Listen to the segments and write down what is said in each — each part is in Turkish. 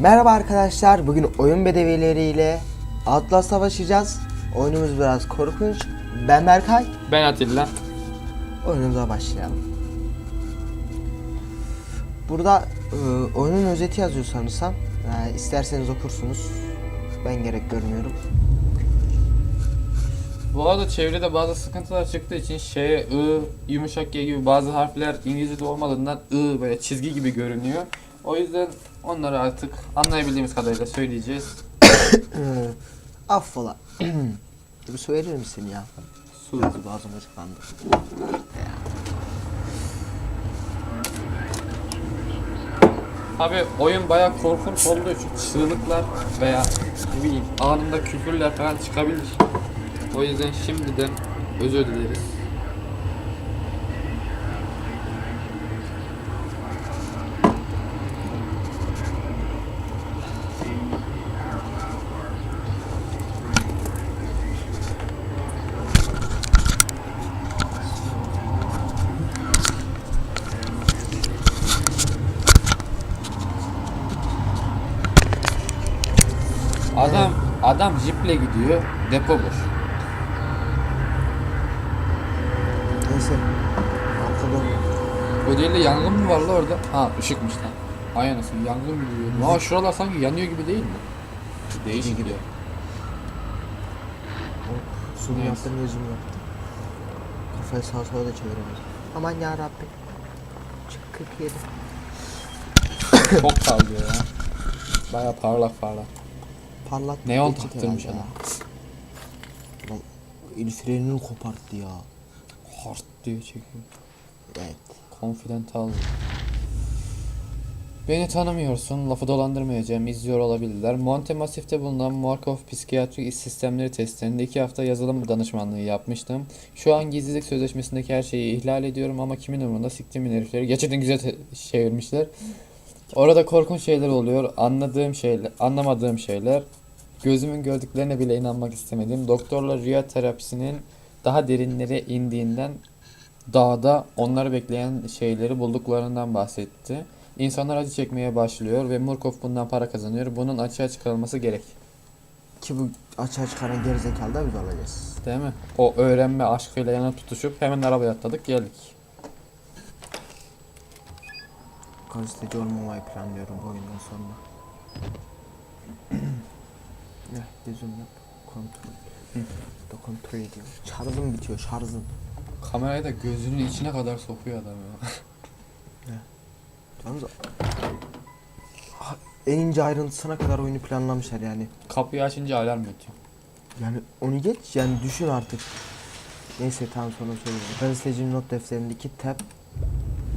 Merhaba arkadaşlar. Bugün oyun bedevileriyle Outlast savaşacağız. Oyunumuz biraz korkunç. Ben Berkay. Ben Atilla. Oyunumuza başlayalım. Burada e, oyunun özeti yazıyor sanırsam. E, isterseniz okursunuz. Ben gerek görmüyorum. Bu arada çevrede bazı sıkıntılar çıktığı için şey, ı, yumuşak g gibi bazı harfler İngilizce'de olmadığından ı böyle çizgi gibi görünüyor. O yüzden onları artık anlayabildiğimiz kadarıyla söyleyeceğiz. Affola. Su verir misin ya? Su. Biraz boğazım acıklandı. Abi oyun bayağı korkunç olduğu için çığlıklar veya ne bileyim anında küfürler falan çıkabilir. O yüzden şimdiden özür dileriz. Adam jiple gidiyor, depo boş. Neyse. Arkada O değil de yangın mı var la orada? Ha ışıkmış lan. Ay anasını yangın mı diyor? Aa şuralar sanki yanıyor gibi değil mi? Değişik gibi. Zoom Neyse. yaptım gözüm yaptım. Kafayı sağa sola da çeviremedim. Aman ya Rabbi. Çık 47. Çok parlıyor ya. Baya parlak parlak. Parlak Neon geçecek taktırmış adam. Lan el frenini koparttı ya. Hard diye çekiyor. Evet. Confidential. Beni tanımıyorsun, lafı dolandırmayacağım, izliyor olabilirler. Monte Massif'te bulunan Markov Psikiyatrik Sistemleri testlerinde iki hafta yazılım danışmanlığı yapmıştım. Şu an gizlilik sözleşmesindeki her şeyi ihlal ediyorum ama kimin umurunda siktimin herifleri. Gerçekten güzel çevirmişler. Orada korkunç şeyler oluyor, anladığım şeyler, anlamadığım şeyler. Gözümün gördüklerine bile inanmak istemedim. Doktorlar rüya terapisinin daha derinlere indiğinden dağda onları bekleyen şeyleri bulduklarından bahsetti. İnsanlar acı çekmeye başlıyor ve Murkoff bundan para kazanıyor. Bunun açığa çıkarılması gerek. Ki bu açığa çıkaran gerizekalı da biz olacağız. Değil mi? O öğrenme aşkıyla yana tutuşup hemen arabaya atladık geldik. Gazeteci olmamayı planlıyorum bu oyundan sonra. Ne? Gözüm yap. Kontrol. Da kontrol ediyor. Şarjım bitiyor şarjım. Kamerayı da gözünün içine kadar sokuyor adam ya. Yalnız Ah, en ince ayrıntısına kadar oyunu planlamışlar yani. Kapıyı açınca alarm ötüyor. Yani onu geç yani düşün artık. Neyse tamam sonra söyleyeyim. Gazetecinin not defterindeki tab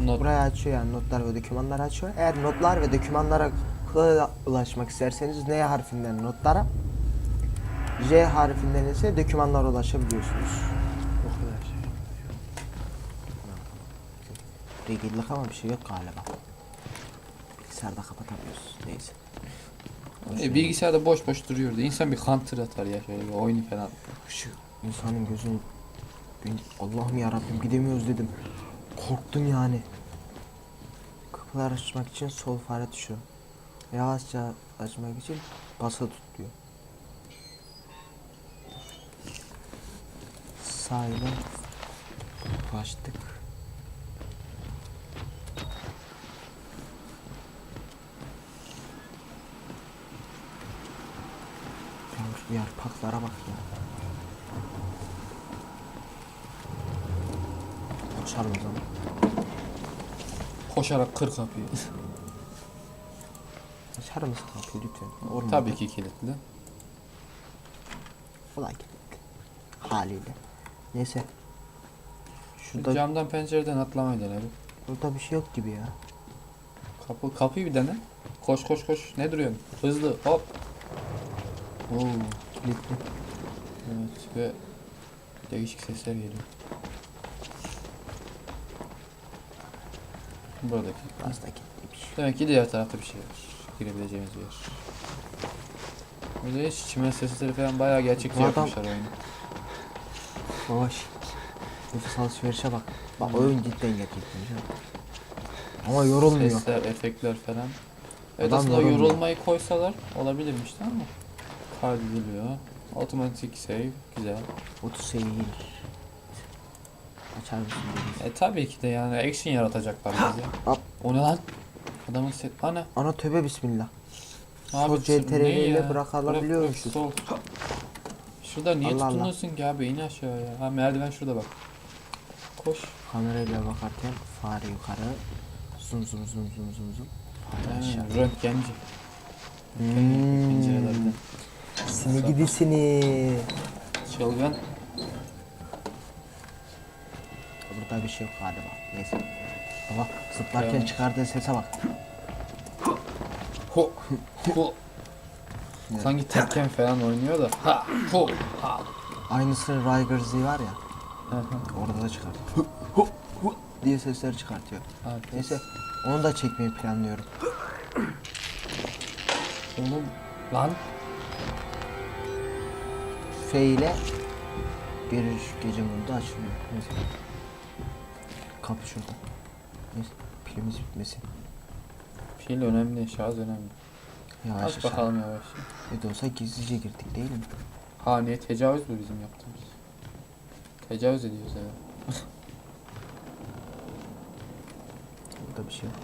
Not. buraya açıyor yani notlar ve dokümanlar açıyor. Eğer notlar ve dokümanlara kolay ulaşmak isterseniz N harfinden notlara J harfinden ise dokümanlara ulaşabiliyorsunuz. O kadar şey. Regillik ama bir şey yok galiba. Bilgisayarda kapatamıyoruz. Neyse. E, bilgisayarda boş boş duruyordu. İnsan bir counter atar ya şöyle bir oyunu falan. Şu insanın gözünü ben Allah'ım ya Rabbim gidemiyoruz dedim. Korktum yani. Kapılar açmak için sol fare tuşu. Yavaşça açmak için basılı tut diyor. Sağ ile açtık. Ya şu yarpaklara bak ya. Koşalım o zaman. Koşarak kır kapıyı. Açar mısın kapıyı lütfen? Olmadı. Tabii ki kilitli. Kolay kilitli. Haliyle. Neyse. Şurada, Camdan pencereden atlamayı denedim. burada bir şey yok gibi ya. Kapı, kapıyı bir dene. Koş koş koş. Ne duruyorsun? Hızlı hop. Oo, Kilitli. evet ve değişik sesler geliyor. Buradaki. Biraz da kilitliymiş. Demek ki diğer tarafta bir şey var. Girebileceğimiz bir yer. Burada hiç çimen sesleri falan bayağı gerçekçi Bu adam- yapmışlar oyunu. Yavaş. Nefes alışverişe bak. Bak oyun cidden gerçekten. Ama yorulmuyor. Sesler, efektler falan. Evet Adam aslında yorulmuyor. yorulmayı koysalar olabilirmiş değil mi? Kaydediliyor. Otomatik save. Güzel. 30 seviye gelir. Açar mısın. E tabii ki de yani action yaratacaklar bize. O ne lan? Adamın set... Ana. Ana töbe bismillah. Abi CTRL ne ile ya? Şurada niye Allah Allah. tutunuyorsun ki abi? İn aşağıya. Ha merdiven şurada bak. Koş. Kamerayla bakarken fare yukarı. Zoom zoom zoom zoom zoom zoom. Fare aşağı. röntgenci. Hmm. Seni gidi seni. Çılgın. Burada bir şey yok galiba. Neyse. Baba zıplarken çıkardığı sese bak. Ho. Ho. Sanki Tekken falan oynuyor da. Ha. Ho. Ha. Aynısını Ryger Z var ya. Orada da çıkartıyor. Hu, hu, hu diye sesler çıkartıyor. Abi, Neyse onu da çekmeyi planlıyorum. Oğlum. Lan. F ile bir gece modu açılıyor. Neyse. Kapı şurada. Neyse pilimiz bitmesin. Pil önemli, şarj önemli. Yavaş Aç bakalım yavaş. Ne de olsa gizlice girdik değil mi? Haneye tecavüz mü bizim yaptığımız? Tecavüz ediyoruz eve. Burada bir şey yok.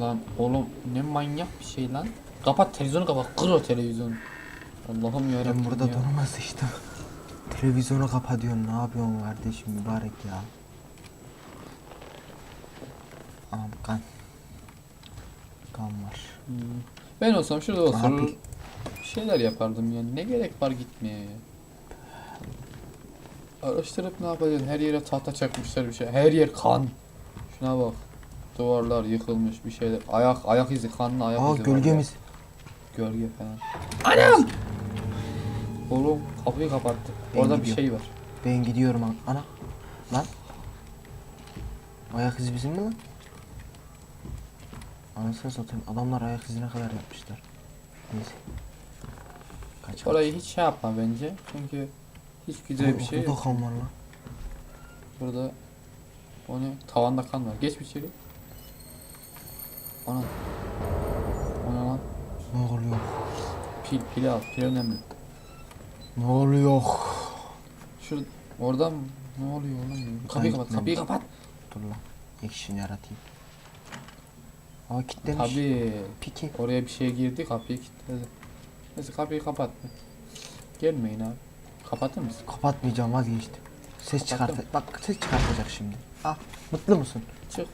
Lan oğlum ne manyak bir şey lan. Kapat televizyonu kapat. Kır o televizyonu. Allah'ım yarabbim Ben burada ya. donuma sıçtım. Televizyonu kapa diyorsun. Ne yapıyorsun kardeşim mübarek ya. Anam kan. Kan var. Hmm. Ben olsam şurada bir şeyler yapardım yani. Ne gerek var gitmeye ya. Araştırıp ne yapacaksın? Her yere tahta çakmışlar bir şey. Her yer kan. Şuna bak. Duvarlar yıkılmış bir şeyler. Ayak ayak izi kanlı ayak Aa izi ya. gölgemiz. Gölge falan. Anam! Oğlum kapıyı kapattı. Ben Orada bir gidiyorum. şey var. Ben gidiyorum an- ana. Lan. Ayak izi bizim mi lan? Anasını satayım. Adamlar ayak izine kadar yapmışlar. Neyse. Kaç. Orayı hiç şey yapma bence. Çünkü hiç güzel bir şey yok. kan var lan. Burada o ne? Tavanda kan var. Geç bir içeri. Ana. Ne lan? Ne oluyor? Pil, pil al. Pil önemli. Ne oluyor? Şurada, oradan mı? Ne oluyor oğlum? Kapıyı kapat, kapıyı kapat. Dur lan. Action yaratayım. Aa kilitlemiş. Tabii. Piki. Oraya bir şey girdi, kapıyı kilitledi. Neyse kapıyı kapat. Gelmeyin abi. Kapatır mısın? Kapatmayacağım vazgeçtim. Ses çıkart. Bak ses çıkartacak şimdi. Ah mutlu musun? Çık.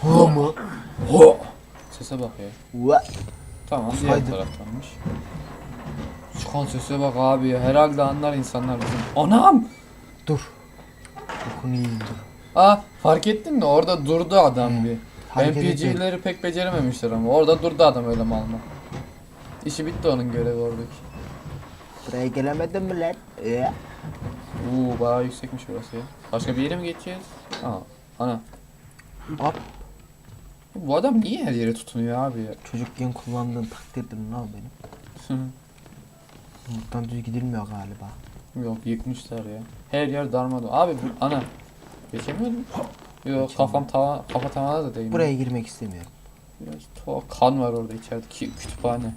Ho mu? Sese bak ya. Ve. Tamam, diğer Haydi. taraftanmış. Çıkan sese bak abi ya. Herhalde anlar insanlar bizim. Anam! Dur. Dokunayım dur. Aa fark ettin mi? Orada durdu adam Hı. bir. NPC'leri pek becerememişler ama orada durdu adam öyle mal mal. İşi bitti onun görevi oradaki. Buraya gelemedin mi lan? Ee. Uuu bayağı yüksekmiş burası ya. Başka bir yere mi geçeceğiz? Aa ana. Hop. Bu adam niye her yere tutunuyor abi ya? Çocukken kullandığın takdirdir lan benim. Buradan düz gidilmiyor galiba. Yok yıkmışlar ya. Her yer darmadağın. Abi bu ana. Geçemiyor mu? Yok kafam tava kafa tavana da değmiyor. Buraya girmek istemiyorum. Biraz tuhaf kan var orada içeride ki kütüphane.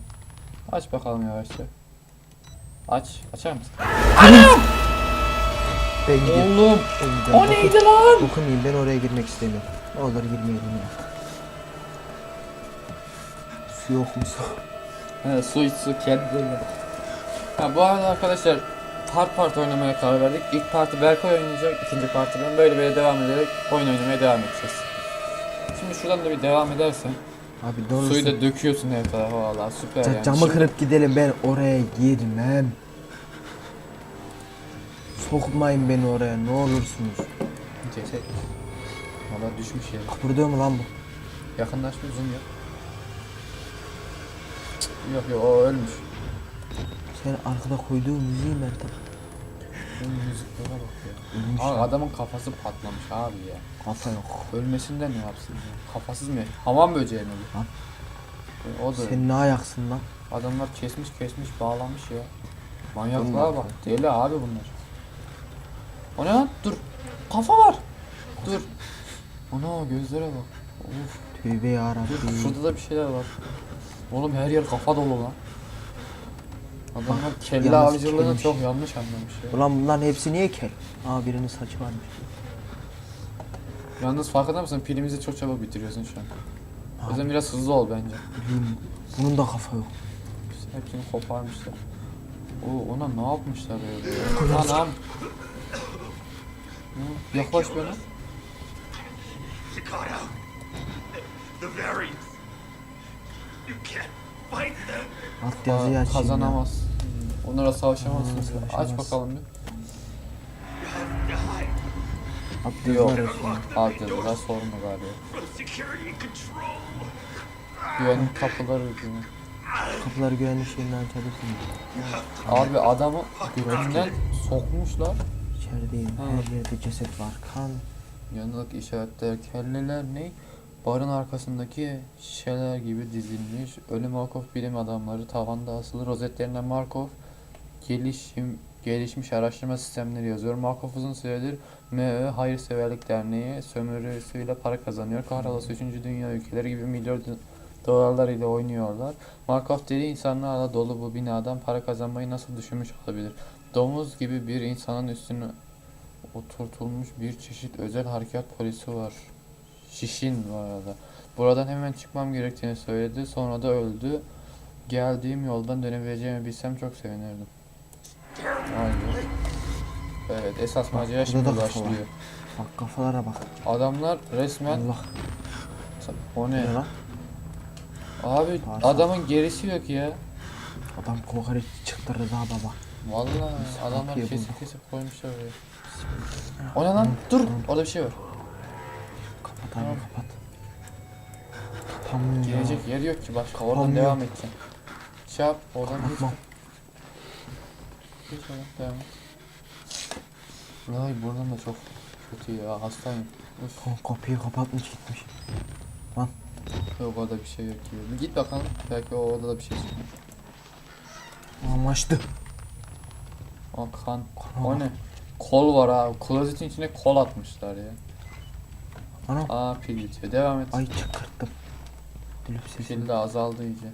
Aç bakalım yavaşça. Aç. Açar mısın? Ben gidiyorum. Oğlum. Ben gidiyorum. O Dokun- neydi lan? Dokunayım ben oraya girmek istemiyorum. Ne olur girmeyelim ya. Su yok mu su? He, su iç su kendileri. Ha, bu arada arkadaşlar part part oynamaya karar verdik. İlk partı Berkay oynayacak, ikinci partı ben böyle böyle devam ederek oyun oynamaya devam edeceğiz. Şimdi şuradan da bir devam edersen. Abi olursun. Suyu da döküyorsun her tarafa valla süper Ca- yani. camı Şimdi- kırıp gidelim ben oraya girmem. Sokmayın beni oraya ne olursunuz. Ceset. Valla düşmüş yere. Kıpırdıyor mu lan bu? Yakınlaş bir zoom yap. Cık, Yok yok o ölmüş. Sen arkada koyduğun müziği Mert'e. Müziklere bak ya. Ölmüş Abi adamın kafası patlamış abi ya. Kafa yok. Ölmesinden ne yapsın ya? Kafasız mı? Hamam böceği mi bu? Lan. O da Sen ne ayaksın lan? adamlar kesmiş kesmiş bağlamış ya. Manyaklığa bak. Deli abi bunlar. O ne lan? Dur. Kafa var. Dur. Ana gözlere bak. Of. Tövbe Dur, yarabbim. şurada da bir şeyler var. Oğlum her yer kafa dolu lan. Adamlar kelle yalnız avcılığını kelmiş. çok yanlış anlamış ya. Ulan bunların hepsi niye kel? Aa birinin saçı varmış. Yalnız farkında mısın? Pilimizi çok çabuk bitiriyorsun şu an. O yüzden biraz hızlı ol bence. Bileyim, bunun da kafa yok. Hepsini koparmışlar. Oo ona ne yapmışlar öyle? Anam. Hı, Yaklaş bana. Out. The variants. You can't. Alt yazıyı açayım ya. Kazanamaz. Onlara savaşamazsın. Onlara sen. Aç bakalım bir. Alt Yok. yazılar açayım. Abi dediler sorma galiba. Güvenlik kapıları diyor. Kapıları güvenlik şeyinden açabilirsin. Abi adamı göğünden sokmuşlar. İçerideyim. Ha. Her yerde ceset var. Kan. Yanılık işaretler, kelleler ne? Barın arkasındaki şişeler gibi dizilmiş. Ölü Markov bilim adamları tavanda asılı. Rozetlerinde Markov gelişim gelişmiş araştırma sistemleri yazıyor. Markov uzun süredir MÖ Hayırseverlik Derneği sömürüsüyle para kazanıyor. Kahrolası 3. Dünya ülkeleri gibi milyon dolarlar ile oynuyorlar. Markov deli insanlarla dolu bu binadan para kazanmayı nasıl düşünmüş olabilir? Domuz gibi bir insanın üstüne oturtulmuş bir çeşit özel harekat polisi var. Şişin bu arada. Buradan hemen çıkmam gerektiğini söyledi. Sonra da öldü. Geldiğim yoldan dönebileceğimi bilsem çok sevinirdim. Aynen. Evet esas macera şimdi da kafa var. başlıyor. Bak kafalara bak. Adamlar resmen Allah. o Ne ne? lan? Abi Varsa- adamın gerisi yok ya. Adam kokoreç çıktı Rıza baba. Vallahi adamlar kapıyı kesip bulduk. kesip koymuşlar oraya. O ne lan? Dur. Orada bir şey var. Abi Tamam. kapat. Kapanmıyor ya. Girecek yer yok ki başka. Oradan Kapanmıyor. devam edeceksin. Şey yap. Oradan geç. Kapatmam. Geç oradan devam et. Ay buradan da çok kötü ya. Hastayım. Uf. Kon- Kapıyı kapatmış gitmiş. Yok orada bir şey yok gibi. Bir git bakalım. Belki o odada bir şey çıkar. Amaçtı. O kan. Kana O bak. ne? Kol var abi. Klozetin içine kol atmışlar ya. Anam. Aa pil bitiyor. Devam et. Ay çıkarttım. Dülüp. Pil de azaldı iyice.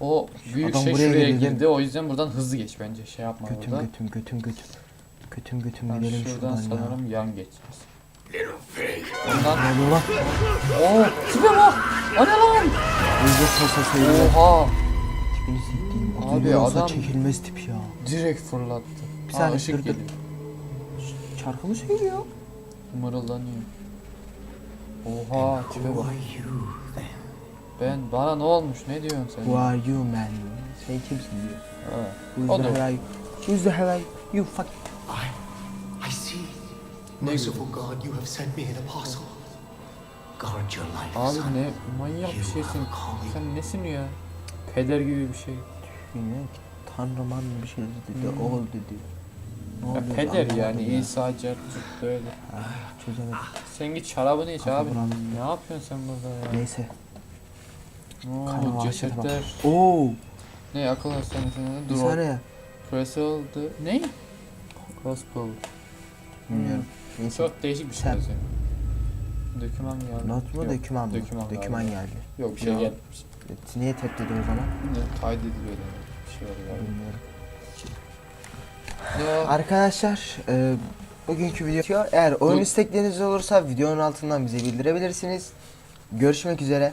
O büyük Adam şey buraya şuraya geliyor, girdi. O yüzden buradan hızlı geç bence. Şey yapma Götüm burada. götüm götüm götüm. Götüm götüm Ben gidelim şuradan şuradan, ya. sanırım yan geçeceğiz. Ondan Ne oluyor lan? Oo, tipe bak. O ne lan? Oha. Tipini siktiğim. O Abi adam- çekilmez tip ya. Direkt fırlattı. Bir Aa, saniye, ışık dur, dur. geliyor. Şarkı mı söylüyor? Mırıldanıyor. Oha tipe bak. Who are you then? Ben bana ne olmuş ne diyorsun sen? Who are you man? Sen kimsin diyor. Ha. Who's O the da- hell are you? Who's the hell are you? You fuck. I, I see. Merciful God, you have sent me an apostle. Guard your life, Abi son. ne manyak bir şeysin. Sen nesin ya? Peder gibi bir şey. Ki. Tanrıman bir şey dedi. Hmm. Oğul dedi. Ne Ya peder yani ya. İsa Cercuk böyle. Ah, Çözemedim. Sen git şarabını iç Kafa abi. buram. Ne yapıyorsun sen burada ya? Neyse. Kanı Oo, bak. cesetler. Oo. Ne akıl hastanesinde Bir dur. saniye. Crystal the... Ne? Gospel. Bilmiyorum. Neyse. Çok değişik bir şey Sen- yazıyor. Döküman geldi. Not mu Yok, döküman mı? Döküman, Döküman geldi. Yok bir şey Yok. gelmiş. Niye tep dedi o zaman? Ne kaydediliyor demek. Bir şey galiba. Bilmiyorum. Ya Arkadaşlar e, bugünkü video. Eğer oyun istekleriniz olursa videonun altından bize bildirebilirsiniz. Görüşmek üzere.